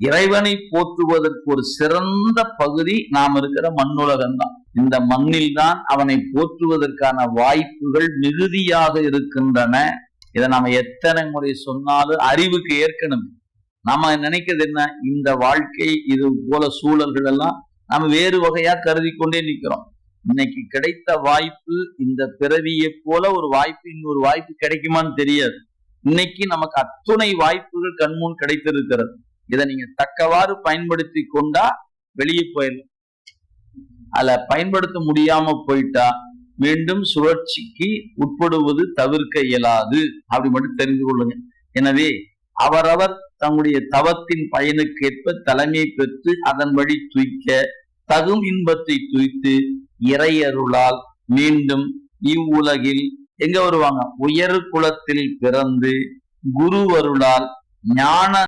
இறைவனை போற்றுவதற்கு ஒரு சிறந்த பகுதி நாம் இருக்கிற மண்ணுலகம் தான் இந்த மண்ணில் தான் அவனை போற்றுவதற்கான வாய்ப்புகள் மிகுதியாக இருக்கின்றன. இதை நாம எத்தனை முறை சொன்னாலும் அறிவுக்கு ஏற்கனவே நாம நினைக்கிறது என்ன? இந்த வாழ்க்கை இது போல சூழல்கள் எல்லாம் நாம வேறு வகையா கருதி கொண்டே நிக்கிறோம். இன்னைக்கு கிடைத்த வாய்ப்பு இந்த பிறவியை போல ஒரு வாய்ப்பு இன்னொரு வாய்ப்பு கிடைக்குமான்னு தெரியாது. இன்னைக்கு நமக்கு அத்துணை வாய்ப்புகள் கண்முன் கிடைத்திருக்கிறது. இதை நீங்க தக்கவாறு பயன்படுத்தி கொண்டா வெளியே போயிடலாம் அதுல பயன்படுத்த முடியாம போயிட்டா மீண்டும் சுழற்சிக்கு உட்படுவது தவிர்க்க இயலாது. அப்படி மட்டும் தெரிந்து கொள்ளுங்க. எனவே அவரவர் தங்களுடைய தவத்தின் பயனுக்கேற்ப தலைமை பெற்று அதன் வழி துய்க்க தகும் இன்பத்தை துய்த்து இறையருளால் மீண்டும் இவ்வுலகில் எங்க வருவாங்க? உயர் குலத்தில் பிறந்து குருவருளால் ஞான